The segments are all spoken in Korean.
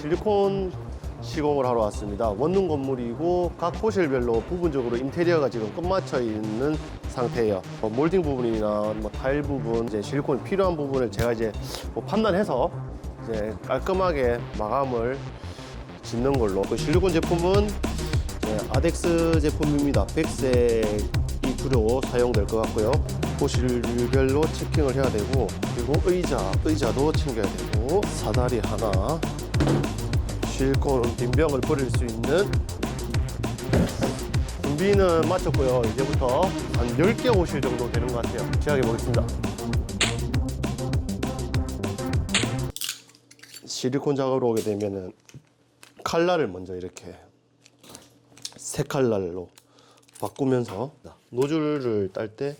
실리콘 시공을 하러 왔습니다. 원룸 건물이고 각 호실별로 부분적으로 인테리어가 지금 끝마쳐 있는 상태예요. 뭐 몰딩 부분이나 뭐 타일 부분, 이제 실리콘이 필요한 부분을 제가 이제 뭐 판단해서 이제 깔끔하게 마감을 짓는 걸로. 그 실리콘 제품은 네, 아덱스 제품입니다. 백색이 주로 사용될 것 같고요. 호실별로 체킹을 해야 되고 그리고 의자, 의자도 챙겨야 되고 사다리 하나, 실리콘 빈병을 버릴 수 있는 준비는 마쳤고요. 이제부터 한 10개 호실 정도 되는 것 같아요. 시작해 보겠습니다. 실리콘 작업으로 오게 되면은 칼날을 먼저 이렇게 새 칼날로 바꾸면서 노즐을 딸 때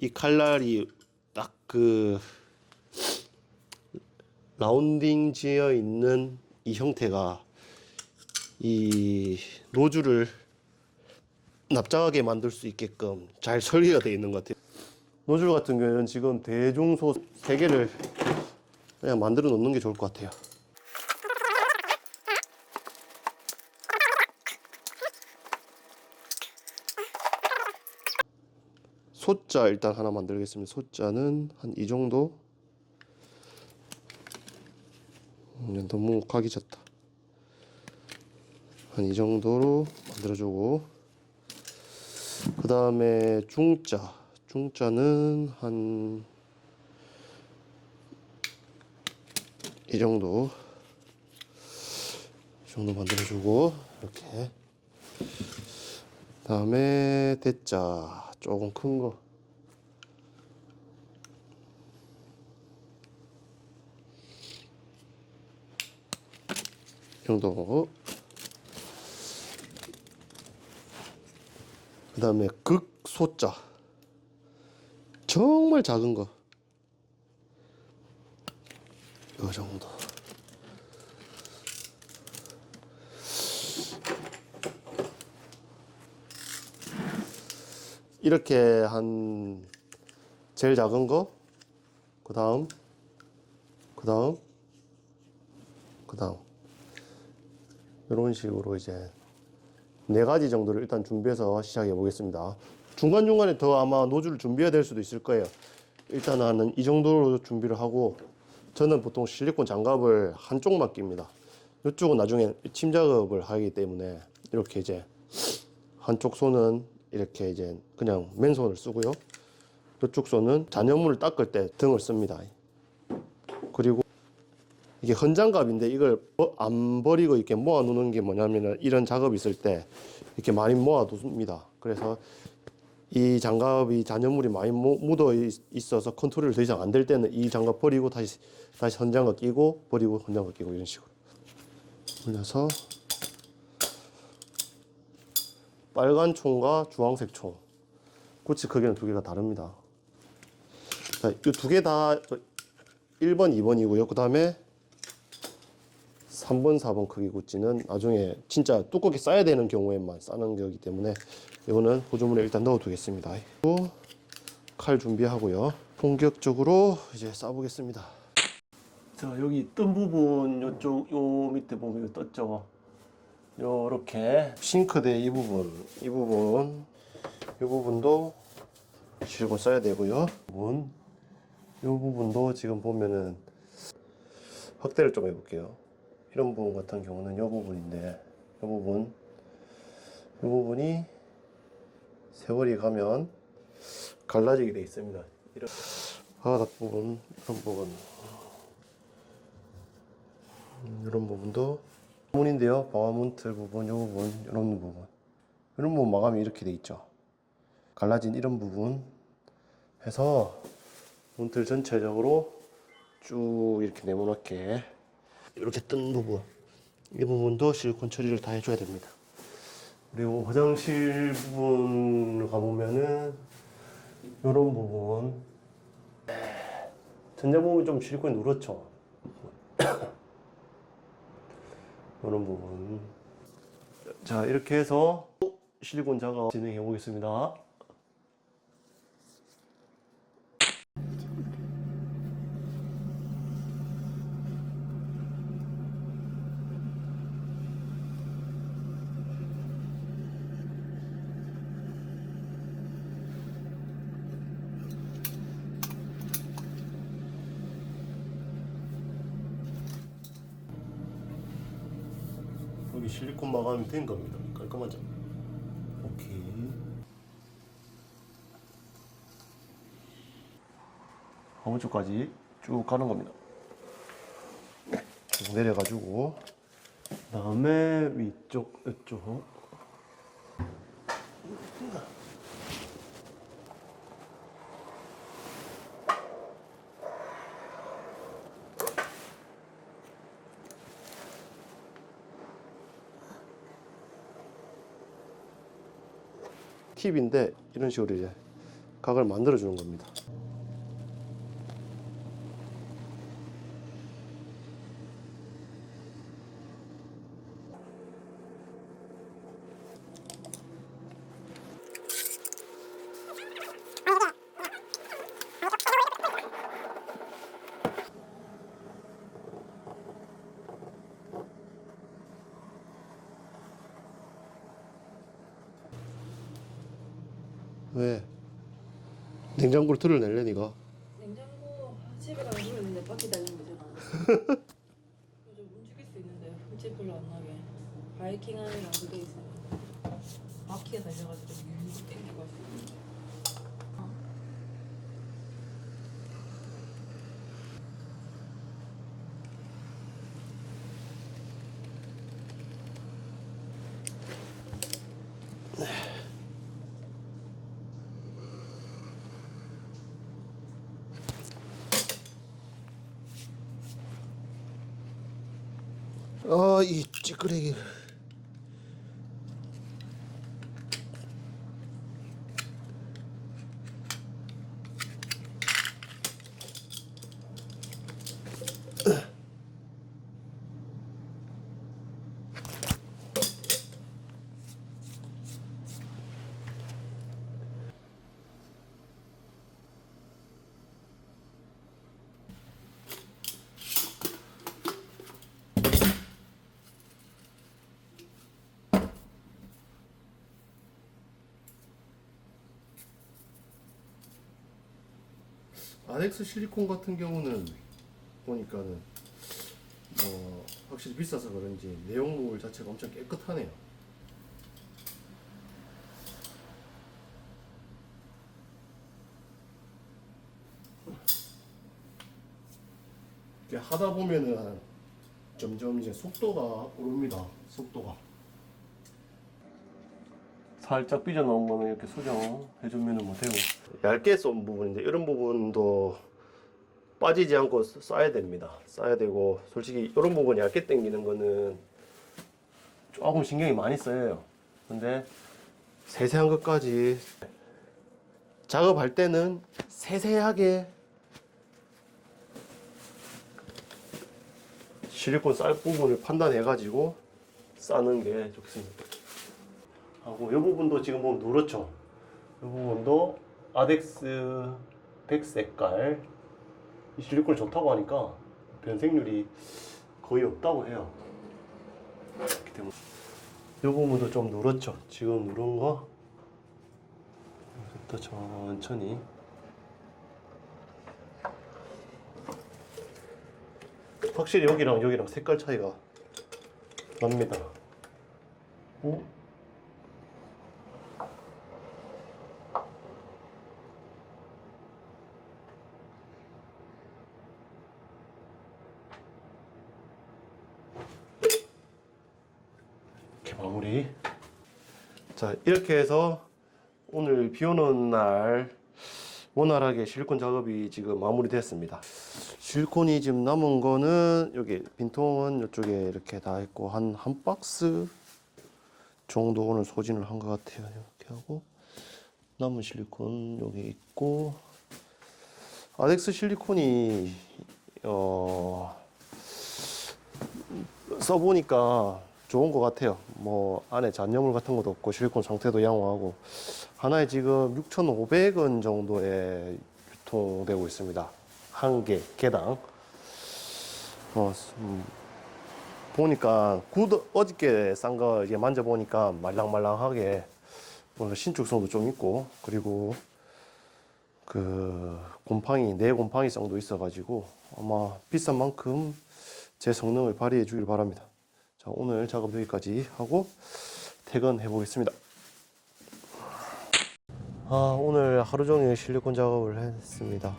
이 칼날이 딱 그 라운딩 지어 있는 이 형태가 이 노즐을 납작하게 만들 수 있게끔 잘 설계가 되어 있는 것 같아요. 노즐 같은 경우에는 지금 대중소 세 개를 그냥 만들어 놓는 게 좋을 것 같아요. 소자 일단 하나 만들겠습니다. 소자는 한 이 정도. 음, 너무 각이 졌다. 한 이 정도로 만들어주고. 그 다음에 중자 중자는 한 이 정도. 이 정도 만들어주고 이렇게. 다음에 대자 조금 큰 거. 정도. 그 다음에 극소자. 정말 작은 거. 이 정도. 이렇게 한 제일 작은 거, 그 다음, 그 다음, 그 다음 이런 식으로 이제 네 가지 정도를 일단 준비해서 시작해 보겠습니다. 중간 중간에 더 아마 노즐을 준비해야 될 수도 있을 거예요. 일단은 이 정도로 준비를 하고 저는 보통 실리콘 장갑을 한쪽만 낍니다. 이쪽은 나중에 침 작업을 하기 때문에 이렇게 이제 한쪽 손은 이렇게 이제 그냥 맨손을 쓰고요. 이쪽 손은 잔여물을 닦을 때 등을 씁니다. 그리고 이게 헌장갑인데 이걸 버- 안 버리고 이렇게 모아 놓는 게 뭐냐면은 이런 작업이 있을 때 이렇게 많이 모아 둡니다. 그래서 이 장갑이 잔여물이 많이 모- 묻어 있- 있어서 컨트롤이 더 이상 안 될 때는 이 장갑 버리고 다시 다시 헌장갑 끼고 버리고 헌장갑 끼고 이런 식으로 올려서 빨간 총과 주황색 총. 구치 크기는 두 개가 다릅니다. 자, 이 두 개 다 1번, 2번이고요. 그 다음에 3번, 4번 크기 구찌는 나중에 진짜 두껍게 싸야 되는 경우에만 싸는 거기 때문에 이거는 보조물에 일단 넣어 두겠습니다. 그리고 칼 준비하고요. 본격적으로 이제 싸보겠습니다. 자, 여기 뜬 부분 요쪽 요 밑에 보면 이거 떴죠. 요렇게 싱크대 이 부분, 이 부분, 이 부분도 실고 써야 되고요. 부분, 이 부분도 지금 보면은 확대를 좀 해볼게요. 이런 부분 같은 경우는 이 부분인데, 이 부분, 이 부분이 세월이 가면 갈라지게 돼 있습니다. 이런 바닥 부분, 이런 부분, 음, 이런 부분도 문인데요. 방화문 틀 부분, 이 부분, 이런 부분. 이런 부분 마감이 이렇게 돼 있죠. 갈라진 이런 부분 해서 문틀 전체적으로 쭉 이렇게 네모나게 이렇게 뜬 부분 이 부분도 실리콘 처리를 다 해줘야 됩니다. 그리고 화장실 부분을 가보면은 요런 부분. 전장 부분 좀 실리콘이 누렇죠? 요런 부분. 자 이렇게 해서 실리콘 작업 진행해 보겠습니다 여기 실리콘 마감이 된 겁니다. 깔끔하죠? 오케이. 아무 쪽까지 쭉 가는 겁니다. 쭉 내려가지고 그다음에 위쪽 이쪽 팁인데 이런 식으로 이제 각을 만들어 주는 겁니다. 왜? 냉장고를 틀어낼래 니가? 냉장고 집에 가면 물 있는데 밖에 달린 거잖아. 좀 움직일 수 있는데 흠집 별로 안 나게. 바이킹 안이랑 그게 있어요. 바퀴가 달려가지고 뮤직 땡기고 있어. 아, 이 찌끄레기. 아넥스 실리콘 같은 경우는 보니까는 뭐 확실히 비싸서 그런지 내용물 자체가 엄청 깨끗하네요. 하다 보면은 점점 이제 속도가 오릅니다. 속도가. 살짝 삐져 나온 거는 이렇게 수정해주면 뭐 되고 얇게 쏜 부분인데 이런 부분도 빠지지 않고 쏴야 됩니다. 쏴야 되고 솔직히 이런 부분 얇게 당기는 거는 조금 신경이 많이 써요. 근데 세세한 것까지 작업할 때는 세세하게 실리콘 쌀 부분을 판단해 가지고 싸는 게 좋습니다 하고 이 부분도 지금 보면 누렇죠. 이 부분도 아덱스 100 색깔 이 실리콘이 좋다고 하니까 변색률이 거의 없다고 해요. 그렇기 때문에 이 부분도 좀 누렇죠. 지금 누른 거 부터 천천히 확실히 여기랑 여기랑 색깔 차이가 납니다. 어? 마무리. 자, 이렇게 해서 오늘 비 오는 날 원활하게 실리콘 작업이 지금 마무리 됐습니다. 실리콘이 지금 남은 거는 여기 빈통은 이쪽에 이렇게 다 했고 한 한 박스 정도 오늘 소진을 한 것 같아요. 이렇게 하고 남은 실리콘 여기 있고 아덱스 실리콘이 어 써보니까 좋은 것 같아요. 뭐 안에 잔여물 같은 것도 없고 실리콘 상태도 양호하고 하나에 지금 6,500원 정도에 유통되고 있습니다. 한 개 개당. 어, 음, 보니까 굿 어저께 싼 거 이제 만져 보니까 말랑말랑하게 뭔가 신축성도 좀 있고 그리고 그 곰팡이 내 곰팡이성도 있어가지고 아마 비싼 만큼 제 성능을 발휘해 주길 바랍니다. 자 오늘 작업 여기까지 하고 퇴근해 보겠습니다. 아 오늘 하루 종일 실리콘 작업을 했습니다.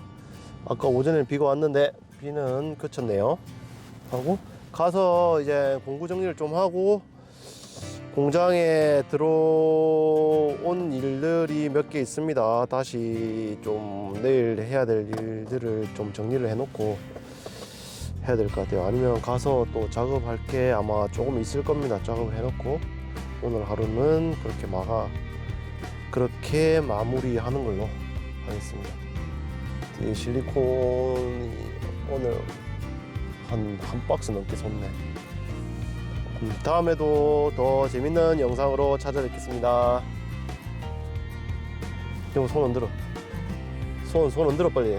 아까 오전에 비가 왔는데 비는 그쳤네요. 하고 가서 이제 공구 정리를 좀 하고 공장에 들어온 일들이 몇 개 있습니다. 다시 좀 내일 해야 될 일들을 좀 정리를 해놓고 해야 될 것 같아요. 아니면 가서 또 작업할 게 아마 조금 있을 겁니다. 작업을 해놓고 오늘 하루는 그렇게 마가 그렇게 마무리하는 걸로 하겠습니다. 이 실리콘이 오늘 한, 한 박스 넘게 섰네. 음, 다음에도 더 재밌는 영상으로 찾아뵙겠습니다. 형손 흔들어. 손, 손 흔들어 빨리.